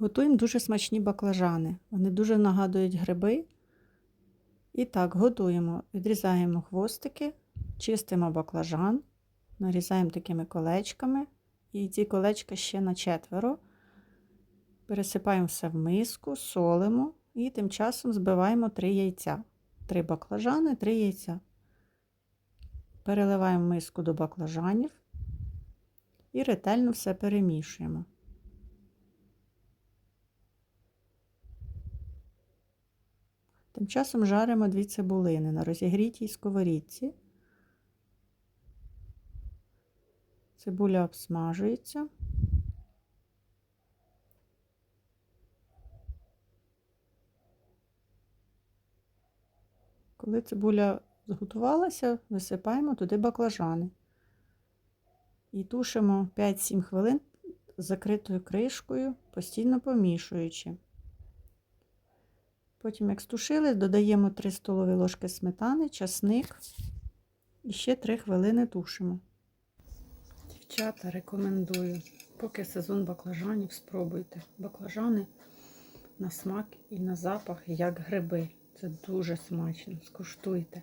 Готуємо дуже смачні баклажани. Вони дуже нагадують гриби. І так, готуємо. Відрізаємо хвостики, чистимо баклажан, нарізаємо такими колечками. І ці колечка ще на четверо. Пересипаємо все в миску, солимо і тим часом збиваємо 3 яйця. 3 баклажани, 3 яйця. Переливаємо миску до баклажанів і ретельно все перемішуємо. Тим часом жаримо дві цибулини на розігрітій сковорідці. Цибуля обсмажується. Коли цибуля зготувалася, висипаємо туди баклажани. І тушимо 5-7 хвилин з закритою кришкою, постійно помішуючи. Потім, як стушили, додаємо 3 столові ложки сметани, часник і ще 3 хвилини тушимо. Дівчата, рекомендую, поки сезон баклажанів, спробуйте. Баклажани на смак і на запах, як гриби. Це дуже смачно. Скуштуйте.